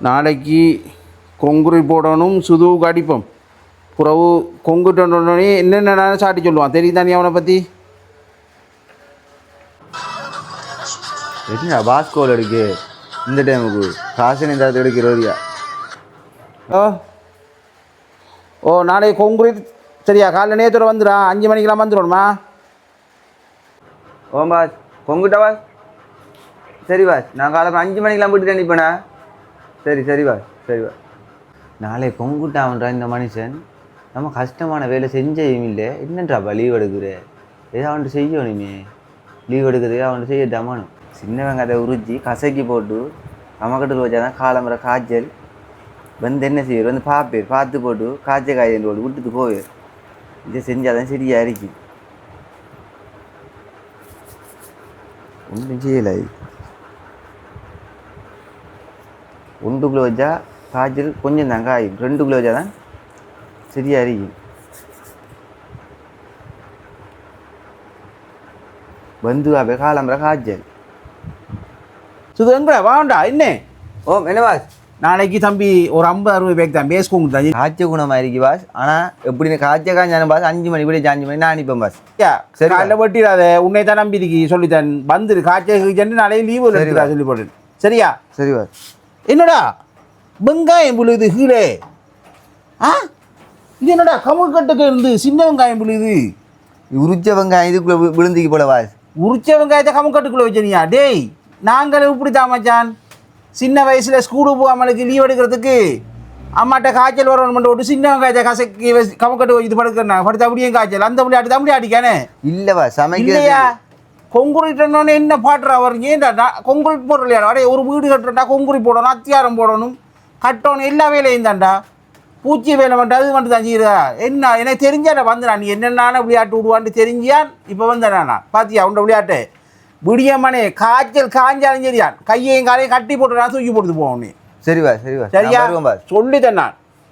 நாளைக்கு கொங்குரி போடணும் சுதுவுக்கு அடிப்போம் புறவு கொங்குட்டோடனே என்னென்ன சாட்டி சொல்லுவான்? தெரியும் தானே அவனை பற்றி என்ன பாஸ்கோல் எடுக்கு இந்த டைமுக்கு காசு இந்த எடுக்கிற வரியா ஓ ஓ நாளைக்கு கொங்குரி சரியா? காலைல நேரத்தோட வந்துடா அஞ்சு மணிக்கெல்லாம் வந்துடணுமா? ஓம் பாஸ். கொங்குட்டா பாஸ். சரி பாஸ். நான் காலையில் அஞ்சு மணிக்கெல்லாம் போயிட்டு நினைப்பேண்ணா சரி சரி வா சரி வா நாளை கொங்குட்டான்றா இந்த மனுஷன்? நம்ம கஷ்டமான வேலை செஞ்சையும் இல்லை. என்னன்றாப்பா லீவ் எடுக்கிற? ஏதோ அவன்ட்டு செய்யணுமே லீவ் எடுக்கிறதுக்கு அவன்ட்டு செய்ய தமானும் சின்ன வெங்காயத்தை உறிஞ்சி கசக்கி போட்டு அம்மக்கட்டில் வச்சா தான் காலம்புற காய்ச்சல். வந்து என்ன செய்வார் வந்து பார்ப்பேர் பார்த்து போட்டு காய்ச்சல் காய்ச்சல் போட்டு விட்டுட்டு போவார். இதை செஞ்சால் தான் சரியாக இருக்கு. ஒன்றும் செய்யலை. ஒன்றுக்குள்ளே வச்சா காய்ச்சல் கொஞ்சம் தான் காயும் ரெண்டுக்குள்ளே வச்சா தான் சரியாக இருக்கும் பந்துவாப்பே காலம்புற காய்ச்சல். சுது எங்க வாண்டா. என்ன? ஓ என்ன பாஸ்? நாளைக்கு தம்பி ஒரு ஐம்பது அறுபது பேக் தான். பேஸ் கொங்கு தான். காய்ச்ச குணமாக இருக்கு பாஸ். ஆனால் எப்படி காய்ச்ச காய்ச்சாலும் பாஸ் அஞ்சு மணி கூட அஞ்சு மணி நான் அனுப்பேன் பாஸ். சரி. காலைல வெட்டிடாத. உன்னை தான் நம்பி இருக்கு சொல்லித்தன் வந்துரு. காய்ச்சல் நாளைக்கு லீவு சொல்லி போட்டு சரியா? சரி பாஸ். என்னடா? வெங்காயம் புழுது கீழே. ஆ? இது என்னடா கமுழ்கட்டுக்கு இருந்து சின்ன வெங்காயம் புழுது உரிச்ச வெங்காயம் இதுக்குள்ளே விழுந்திக்கு போல பாஸ் உரிச்ச வெங்காயத்தை கமுக்கட்டுக்குள்ள வச்சிருக்கியா? டேய் நாங்கள் இப்படி தான் மச்சான். சின்ன வயசில் ஸ்கூலுக்கு போகாமலுக்கு லீவ் எடுக்கிறதுக்கு அம்மாட்ட காய்ச்சல் வரணும் விட்டு சின்ன வெங்காயத்தை கசக்கி வச்சு கமுக்கட்டு இது படுக்கிறேன். படுத்து அப்படியே காய்ச்சல். அந்த விளையாட்டு தான் விளையாடிக்கானே இல்லை பாஸ் சமைக்கிறது இல்லையா கொங்குரிட் என்ன பாட்டுறா வரீங்க ஏன்டா கொங்குரிட் போடுற அடே ஒரு வீடு கட்டுறா கொங்குரி போடணும் அத்தியாரம் போடணும். கட்டணும் எல்லா வேலையும் தான்டா பூச்சி வேலை மட்டும் அது மட்டும் தான் என்ன எனக்கு தெரிஞ்சாடா வந்தடா நீ என்னென்ன விளையாட்டு விடுவான்னு தெரிஞ்சியான் இப்போ வந்தேன் நான்? பாத்தியா உண்ட விளையாட்டு? விடியம்மனே காய்ச்சல் காஞ்சாலும் சரியான் கையையும் காலையும் கட்டி போட்டு நான் தூக்கி போட்டு போவோம் நீ. சரி பாஸ் சரி பாஸ் சரியா சொல்லித்தேன் நான்.